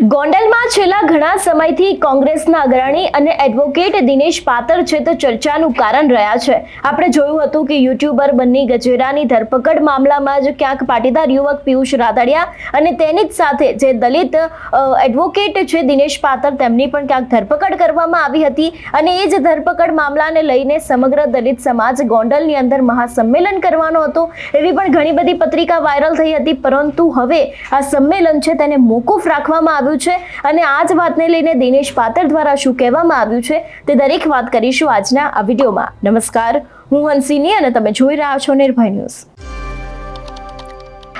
ગોંડલમાં છેલ્લા ઘણા સમયથી કોંગ્રેસના અગ્રણી અને એડવોકેટ દિનેશ પાતર છે તે ચર્ચાનું કારણ રહ્યા છે. આપણે જોયું હતું કે યુટ્યુબર બન્ની ગજેરાની ધરપકડ મામલામાં જ ક્યાંક પાટીદાર યુવક પિયુષ રાદડિયા અને તેની જ સાથે જે દલિત એડવોકેટ છે દિનેશ પાતર તેમની પણ ક્યાંક ધરપકડ કરવામાં આવી હતી અને એ જ ધરપકડ મામલાને લઈને સમગ્ર દલિત સમાજ ગોંડલની અંદર મહાસંમેલન કરવાનો હતો. એવી પણ ઘણી બધી પત્રિકા વાયરલ થઈ હતી, પરંતુ હવે આ સંમેલન છે તેને મોકૂફ રાખવામાં આવ્યું છે અને આ જ વાતને લઈને દિનેશ પાતર દ્વારા શું કહેવામાં આવ્યું છે તે દરેક વાત કરીશું આજના આ વિડીયોમાં. નમસ્કાર, હું હંસિની અને તમે જોઈ રહ્યા છો નિર્ભય ન્યૂઝ.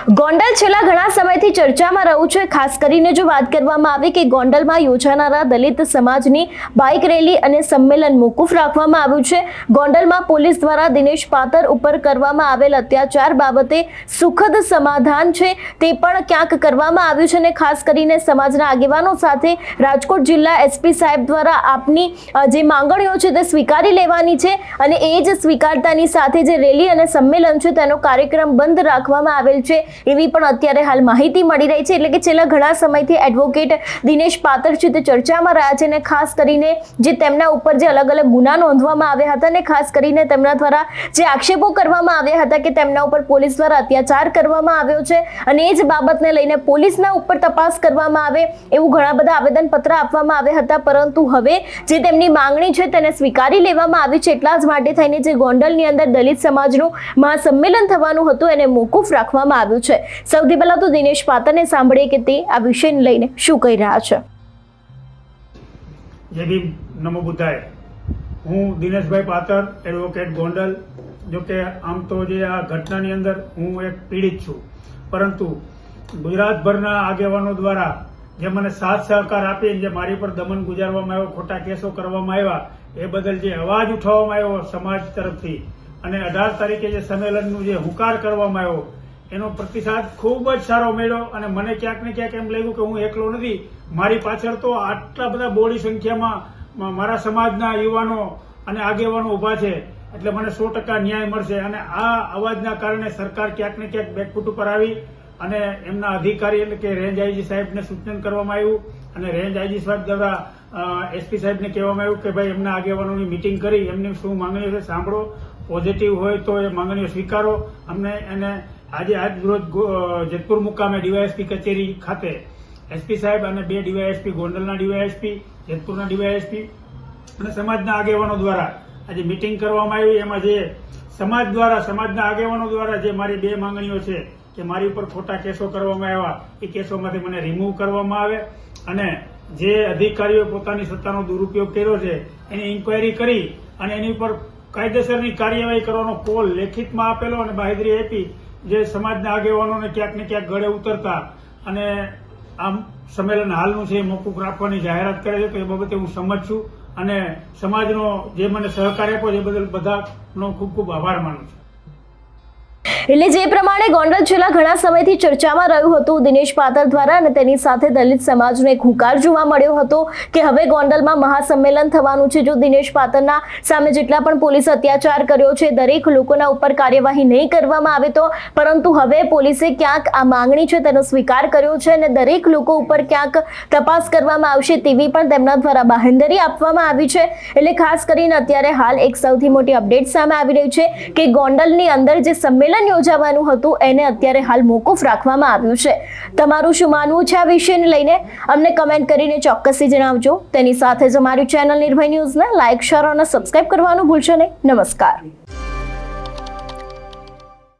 ગોંડલ છેલ્લા ઘણા સમયથી ચર્ચામાં રહ્યું છે. ખાસ કરીને જો વાત કરવામાં આવે કે ગોંડલમાં યોજાનારા દલિત સમાજની બાઇક રેલી અને સંમેલન મોકૂફ રાખવામાં આવ્યું છે. ગોંડલમાં પોલીસ દ્વારા દિનેશ પાતર ઉપર કરવામાં આવેલ અત્યાચાર બાબતે સુખદ સમાધાન છે તે પણ ક્યાંક કરવામાં આવ્યું છે અને ખાસ કરીને સમાજના આગેવાનો સાથે રાજકોટ જિલ્લા એસપી સાહેબ દ્વારા આપની જે માંગણીઓ છે તે સ્વીકારી લેવાની છે અને એ જ સ્વીકારતાની સાથે જે રેલી અને સંમેલન છે તેનો કાર્યક્રમ બંધ રાખવામાં આવેલ છે. એવી પણ અત્યારે હાલ માહિતી મળી રહી છે. એટલે કે છેલ્લા ઘણા સમયથી એડવોકેટ દિનેશ પાતર છે તે ચર્ચામાં રહ્યા છે અને ખાસ કરીને જે તેમના ઉપર જે અલગ અલગ ગુના નોંધવામાં આવ્યા હતા અને ખાસ કરીને તેમના દ્વારા જે આક્ષેપો કરવામાં આવ્યા હતા કે તેમના ઉપર પોલીસ દ્વારા અત્યાચાર કરવામાં આવ્યો છે અને એ જ બાબતને લઈને પોલીસના ઉપર તપાસ કરવામાં આવે એવું ઘણા બધા આવેદનપત્ર આપવામાં આવ્યા હતા. પરંતુ હવે જે તેમની માંગણી છે તેને સ્વીકારી લેવામાં આવી છે એટલા જ માટે થઈને જે ગોંડલની અંદર દલિત સમાજનું મહાસંમેલન થવાનું હતું એને મોકૂફ રાખવામાં આવ્યું છે. સૌથી પહેલા તો દિનેશ પાતરને સાંભળીએ કે તે આ વિષયને લઈને શું કહી રહ્યા છે. જય ભીમ નમો બુદ્ધાય, હું દિનેશભાઈ પાતર એડવોકેટ ગોંડલ જોકે આમ તો જે આ ઘટનાની અંદર હું એક પીડિત છું. પરંતુ ગુજરાતભરના આગેવાનો દ્વારા જે મને સાથ સહકાર આપી જે મારી પર દમન ગુજારવામાં આવ્યો, ખોટા કેસો કરવામાં આવ્યા, એ બદલ જે અવાજ ઉઠાવવામાં આવ્યો સમાજ તરફથી અને અઢાર તારીખે જે સંમેલનનું જે હુંકાર કરવામાં આવ્યો એનો પ્રતિસાદ ખૂબ જ સારો મળ્યો અને મને ક્યાંક ને ક્યાંક એમ લાગ્યું કે હું એકલો નથી. મારી પાછળ તો આટલા બધા બોડી સંખ્યામાં મારા સમાજના યુવાનો અને આગેવાનો ઊભા છે. એટલે મને સો ટકા ન્યાય મળશે. અને આ અવાજના કારણે સરકાર ક્યાંક ને ક્યાંક બેકફૂટ ઉપર આવી અને એમના અધિકારી એટલે કે રેન્જ આઈજી સાહેબને સૂચન કરવામાં આવ્યું. અને રેન્જ આઈજી સાહેબ દ્વારા એસપી સાહેબને કહેવામાં આવ્યું કે ભાઈ એમના આગેવાનોની મિટિંગ કરી. એમની શું માંગણીઓ છે સાંભળો. પોઝિટિવ હોય તો એ માંગણીઓ સ્વીકારો. અમને એને આજે આજ રોજ ગો- અ, જેતપુર મુકામે ડીવાયએસપી કચેરી ખાતે એસપી સાહેબ અને બે ડીવાયએસપી ગોંડલના ડીવાયએસપી જેતપુરના ડીવાયએસપી અને સમાજના આગેવાનો દ્વારા આજે મિટિંગ કરવામાં આવી. એમાં જે સમાજ દ્વારા સમાજના આગેવાનો દ્વારા જે મારી બે માંગણીઓ છે કે મારી ઉપર ખોટા કેસો કરવામાં આવ્યા એ કેસોમાંથી મને રિમૂવ કરવામાં આવે અને જે અધિકારીઓ પોતાની સત્તાનો દુરુપયોગ કર્યો છે એની ઇન્કવાયરી કરી અને એની ઉપર કાયદેસરની કાર્યવાહી કરવાનો કોલ લેખિતમાં આપેલો અને બાહેદરી આપી જે સમાજના આગેવાનોને ક્યાંક ને ક્યાંક ગળે ઉતરતા અને આમ સંમેલન હાલનું છે એ મોકૂફ રાખવાની જાહેરાત કરે છે, તો એ બાબતે હું સમજ છું. અને સમાજનો જે મને સહકાર આપ્યો છે એ બદલ બધાનો ખૂબ ખૂબ આભાર માનું છું. એટલે જે પ્રમાણે ગોંડલ છેલ્લા ઘણા સમયથી ચર્ચામાં રહ્યું હતું, દિનેશ પાતર દ્વારા અને તેની સાથે દલિત સમાજનો એક હુંકાર જોવા મળ્યો હતો કે હવે ગોંડલમાં મહાસંમેલન થવાનું છે. જો દિનેશ પાતરના સામે જેટલા પણ પોલીસ અત્યાચાર કર્યો છે, દરેક લોકોના ઉપર કાર્યવાહી નહીં કરવામાં આવે તો, પરંતુ હવે પોલીસે ક્યાંક આ માંગણી છે તેનો સ્વીકાર કર્યો છે અને દરેક લોકો ઉપર ક્યાંક તપાસ કરવામાં આવશે તેવી પણ તેમના દ્વારા બાહેંધરી આપવામાં આવી છે. એટલે ખાસ કરીને અત્યારે હાલ એક સૌથી મોટી અપડેટ સામે આવી રહી છે કે ગોંડલની અંદર જે સંમેલન યોજાવાનું હતું, એને અત્યારે હાલ મોકૂફ રાખવામાં આવ્યું છે. તમારું શું માનવું છે આ વિષયને લઈને? અમને કમેન્ટ કરીને ચોક્કસથી જણાવજો. તેની સાથે જ અમારી ચેનલ નિર્ભય ન્યૂઝને લાઇક શેર અને સબસ્ક્રાઇબ કરવાનું ભૂલશો નહીં. નમસ્કાર.